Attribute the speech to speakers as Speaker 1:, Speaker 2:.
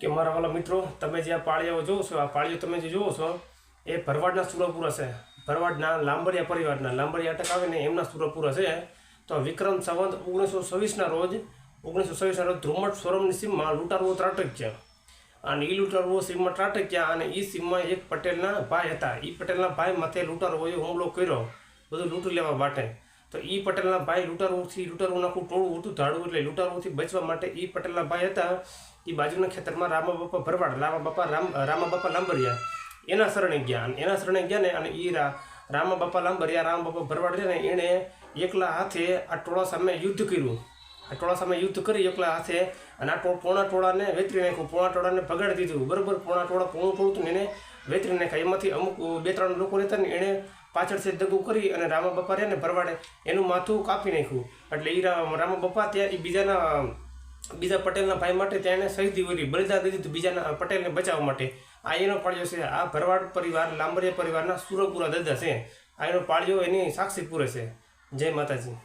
Speaker 1: કે મારા વાલા મિત્રો, તમે જે આ પાળીઓ જોવો છો, આ પાળીઓ તમે જે જોવો છો, એ ભરવાડના સુરપુરા છે. ભરવાડના લાંબરિયા પરિવારના, લાંબરિયા અટક આવે ને એમના સુરપુરા છે. તો વિક્રમ સંવંત ઓગણીસો છવ્વીસના રોજ, ઓગણીસો છવ્વીસના રોજ ધ્રુમટ સોરમની સીમમાં લૂંટારવો ત્રાટક્યા અને એ લૂંટારવો સીમમાં ત્રાટક્યા અને એ સીમમાં એક પટેલના ભાઈ હતા. એ પટેલના ભાઈ માથે લૂંટારવોએ હુમલો કર્યો. બધું લૂંટી લેવા માટે. તો એ પટેલના ભાઈ લૂંટારૂથી, લૂંટારૂનું આખું ટોળું હતું, ધાડું એટલે લૂંટારૂથી બચવા માટે એ પટેલના ભાઈ હતા. એ બાજુના ખેતરમાં રામા બાપા ભરવાડ, રામા બાપા, રામ, રામા બાપા લાંબરિયા. એના શરણે ગયા અને એના શરણે ગયા ને અને એ રામા બાપા લાંબરિયા, રામ બાપા ભરવાડ છે ને એણે એકલા હાથે આ ટોળા સામે યુદ્ધ કર્યું. ટોળા સામે યુદ્ધ કરી એકલા હાથે અને આ પોણા ટોળાને વેતરી નાખ્યું પોણા ટોળાને ભગાડી દીધું. બરોબર, પોણા ટોળા પોણું ટોળું હતું એને વેતરી નાખ્યા એમાંથી અમુક બે ત્રણ લોકો રહેતા ને એણે પાછળથી દગું કરી અને રામા બાપા રહ્યા ને ભરવાડે એનું માથું કાપી નાખ્યું. એટલે એ રામા બાપા ત્યાં એ બીજાના, બીજા પટેલના ભાઈ માટે ત્યાં એને શહીદી ઓલી બલિદાન દીધી બીજાના પટેલને બચાવવા માટે. આ એનો પાળ્યો છે. આ ભરવાડ પરિવાર, લાંબરિયા પરિવારના સુરપુરા દાદા છે. આ એનો પાળ્યો એની સાક્ષી પૂરે છે. જય માતાજી.